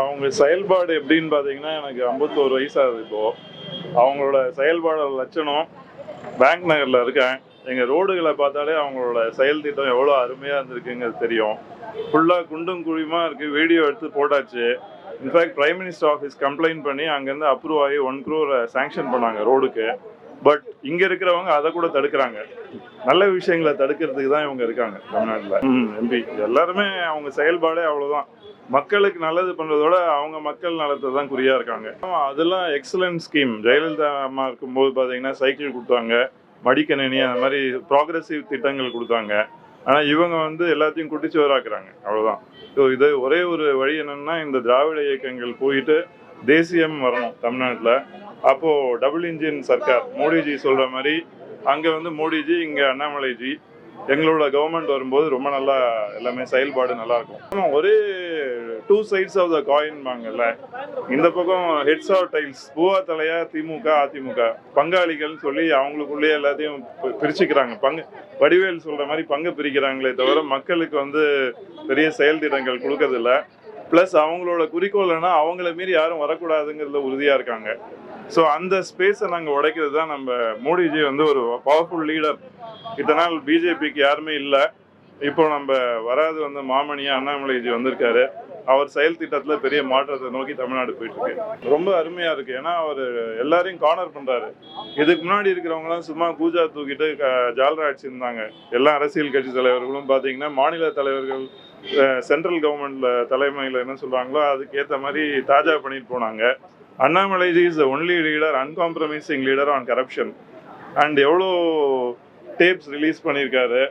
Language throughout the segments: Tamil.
அவங்க செயல்பாடு எப்படின்னு பார்த்தீங்கன்னா எனக்கு ஐம்பத்தோரு வயசு ஆகுது இப்போ. அவங்களோட செயல்பாடு லட்சணம் பேங்க் நகரில் இருக்கேன். எங்கள் ரோடுகளை பார்த்தாலே அவங்களோட செயல் திட்டம் எவ்வளோ அருமையாக இருந்திருக்குங்கிறது தெரியும். ஃபுல்லாக குண்டும் குழியுமா இருக்குது வீடியோ எடுத்து போட்டாச்சு. In fact prime minister office complaint பண்ணி அங்கேருந்து அப்ரூவ் ஆகி ஒன் க்ரோரை சேங்ஷன் பண்ணாங்க ரோடுக்கு. பட் இங்கே இருக்கிறவங்க அதை கூட தடுக்கிறாங்க. நல்ல விஷயங்களை தடுக்கிறதுக்கு தான் இவங்க இருக்காங்க தமிழ்நாட்டில். எம்பி. எல்லாருமே அவங்க செயல்பாடே அவ்வளோதான் மக்களுக்கு நல்லது பண்றதோட அவங்க மக்கள் நலத்தை தான் குறியா இருக்காங்க. அதெல்லாம் எக்ஸலன்ட் ஸ்கீம் ஜெயலலிதா அம்மா இருக்கும்போது பாத்தீங்கன்னா சைக்கிள் கொடுத்தாங்க. மடிக்கணினி அந்த மாதிரி ப்ராக்ரெசிவ் திட்டங்கள் கொடுத்தாங்க. ஆனா இவங்க வந்து எல்லாத்தையும் குட்டிச்சு வராக்குறாங்க. அவ்வளவுதான். ஸோ இது ஒரே ஒரு வழி என்னன்னா இந்த திராவிட இயக்கங்கள் போயிட்டு தேசியம் வரணும் தமிழ்நாட்டில். அப்போது டபுள் இன்ஜின் சர்க்கார் மோடிஜி சொல்கிற மாதிரி அங்கே வந்து மோடிஜி இங்கே அண்ணாமலைஜி எங்களோட கவர்மெண்ட் வரும்போது ரொம்ப நல்லா எல்லாமே செயல்பாடு நல்லா இருக்கும். ஒரே two sides of the coin வாங்கல்ல. இந்த பக்கம் ஹெட்ஸ் ஆஃப் டைல்ஸ் பூவா தலையா திமுக அதிமுக. பங்காளிகள் சொல்லி அவங்களுக்குள்ளேயே எல்லாத்தையும் பி- பிரிச்சுக்கிறாங்க. பங்கு வடிவேல் சொல்ற மாதிரி பங்கு பிரிக்கிறாங்களே தவிர மக்களுக்கு வந்து பெரிய செயல் திட்டங்கள் கொடுக்கறதில்ல. ப்ளஸ் அவங்களோட குறிக்கோள்னா அவங்கள மீறி யாரும் வரக்கூடாதுங்கிறதுல உறுதியா இருக்காங்க. ஸோ அந்த ஸ்பேஸை நாங்கள் உடைக்கிறது தான் நம்ம மோடிஜி வந்து ஒரு பவர்ஃபுல் லீடர் இத்தனை நாள் பிஜேபிக்கு யாருமே இல்லை. இப்போ நம்ம வராது வந்து மாமணியா அண்ணாமலைஜி வந்திருக்காரு. அவர் செயல் திட்டத்துல பெரிய மாற்றத்தை நோக்கி தமிழ்நாடு போயிட்டு இருக்கு ரொம்ப அருமையா இருக்கு. ஏன்னா அவர் எல்லாரையும் கார்னர் பண்றாரு. இதுக்கு முன்னாடி இருக்கிறவங்கலாம் சும்மா கூஜா தூக்கிட்டு ஜாலரா அடிச்சிருந்தாங்க. எல்லா அரசியல் கட்சி தலைவர்களும் பாத்தீங்கன்னா மாநில தலைவர்கள் சென்ட்ரல் கவர்மெண்ட்ல தலைமையில் என்ன சொல்றாங்களோ அதுக்கு ஏத்த மாதிரி தாஜா பண்ணிட்டு போனாங்க. Annamalai ji is only leader uncompromising leader on corruption and எவ்வளோ டேப்ஸ் ரிலீஸ் பண்ணியிருக்காரு?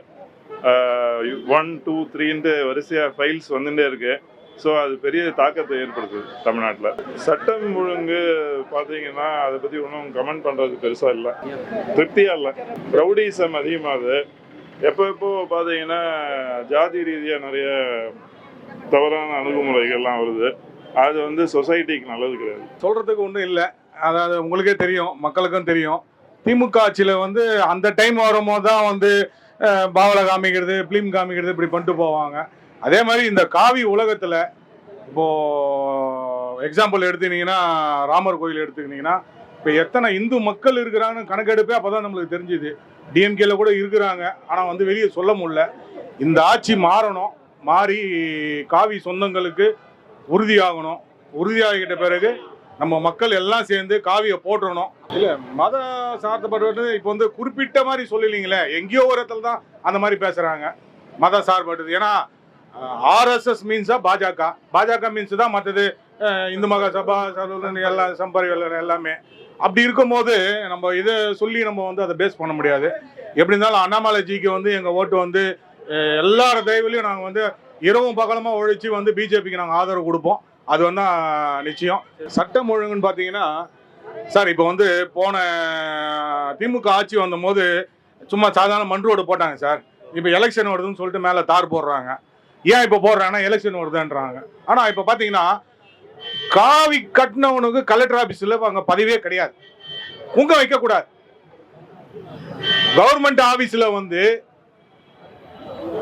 ஒன் டூ த்ரீன்ட்டு வரிசையாக ஃபைல்ஸ் வந்துட்டே இருக்கு. ஸோ அது பெரிய தாக்கத்தை ஏற்படுத்துது தமிழ்நாட்டில். சட்டம் ஒழுங்கு பார்த்தீங்கன்னா அதை பற்றி ஒன்றும் கமெண்ட் பண்ணுறது பெருசாக இல்லை. திருப்தியாக இல்லை. ரவுடிசம் அதிகமாகுது எப்போ எப்போ பார்த்தீங்கன்னா ஜாதி ரீதியாக நிறைய தவறான அணுகுமுறைகள்லாம் வருது. அது வந்து சொசைட்டிக்கு நல்லது கிடையாது. சொல்றதுக்கு ஒன்றும் இல்லை. அதாவது உங்களுக்கே தெரியும் மக்களுக்கும் தெரியும். திமுக ஆட்சியில் வந்து அந்த டைம் வரும்போது தான் வந்து பாவலை காமிக்கிறது ஃபிலிம் காமிக்கிறது இப்படி பண்ணிட்டு போவாங்க. அதே மாதிரி இந்த காவி உலகத்தில் இப்போ எக்ஸாம்பிள் எடுத்துக்கிட்டிங்கன்னா ராமர் கோயில் எடுத்துக்கிட்டிங்கன்னா இப்போ எத்தனை இந்து மக்கள் இருக்கிறாங்கன்னு கணக்கெடுப்பே அப்போ தான் நம்மளுக்கு தெரிஞ்சுது. டிஎம்கேல கூட இருக்கிறாங்க. ஆனால் வந்து வெளியே சொல்ல முடியல. இந்த ஆட்சி மாறணும். மாறி காவி சொந்தங்களுக்கு உறுதியாகணும். உறுதியாகிட்ட பிறகு நம்ம மக்கள் எல்லாம் சேர்ந்து காவியை போட்டுறணும் இல்ல மத சார்பப்பட்டது இப்போ வந்து குறிப்பிட்ட மாதிரி சொல்லலீங்களே எங்கேயோ ஒரு இடத்துல தான் அந்த மாதிரி பேசுறாங்க. மத சார்பட்டது ஏன்னா ஆர்எஸ்எஸ் மீன்ஸா பாஜக. பாஜக மீன்ஸ் தான் மற்றது இந்து மகா சபா எல்லா எல்லாம் சம்பரிகள் எல்லாமே. அப்படி இருக்கும்போது நம்ம இதை சொல்லி நம்ம வந்து அதை பேஸ் பண்ண முடியாது. எப்படி இருந்தாலும் அண்ணாமலை ஜிக்கு வந்து எங்கள் ஓட்டு வந்து அஹ், எல்லார தயவுலையும் நாங்கள் வந்து இரவும் பகலமாக ஒழிச்சு வந்து பிஜேபிக்கு நாங்கள் ஆதரவு கொடுப்போம். அது வந்து நிச்சயம். சட்டம் ஒழுங்குன்னு பார்த்தீங்கன்னா சார் இப்போ வந்து போன திமுக ஆட்சி வந்தபோது சும்மா சாதாரண மண் ரோடு போட்டாங்க சார். இப்போ எலெக்ஷன் வருதுன்னு சொல்லிட்டு மேலே தார் போடுறாங்க. ஏன் இப்போ போடுறாங்கன்னா எலெக்ஷன் வருதுன்றாங்க. ஆனால் இப்போ பார்த்தீங்கன்னா காவி கட்டினவனுக்கு கலெக்டர் ஆஃபீஸில் அங்கே பதிவே கிடையாது. உங்க வைக்கக்கூடாது கவர்மெண்ட் ஆஃபீஸில் வந்து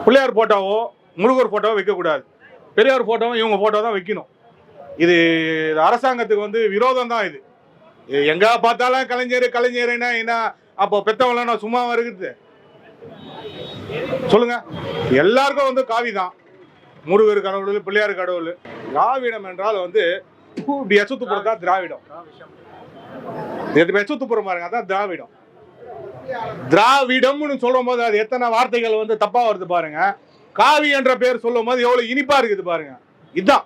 பிள்ளையார் போட்டாவோ முருகர் ஃபோட்டோவை வைக்கக்கூடாது. பெரியார் போட்டோவும் இவங்க போட்டோ தான் வைக்கணும். இது அரசாங்கத்துக்கு வந்து விரோதம் தான் இது. இது எங்க பார்த்தாலும் கலைஞர் கலைஞர்னா என்ன? அப்போ பெத்தவங்கள நான் சும்மா இருக்குது? சொல்லுங்க. எல்லாருக்கும் வந்து காவி தான். முருகர் கடவுள் பிள்ளையார் கடவுள். திராவிடம் என்றால் வந்து இப்படி எச்சத்துப்புறம் தான் திராவிடம். இது எச்சத்துப்புறம் பாருங்க அதான் திராவிடம். திராவிடம்னு சொல்லும் போது அது எத்தனை வார்த்தைகள் வந்து தப்பா வருது பாருங்க. காவி என்ற பேர் சொல்லும் போது எவ்வளவு இனிப்பா இருக்குது பாருங்க. இதுதான்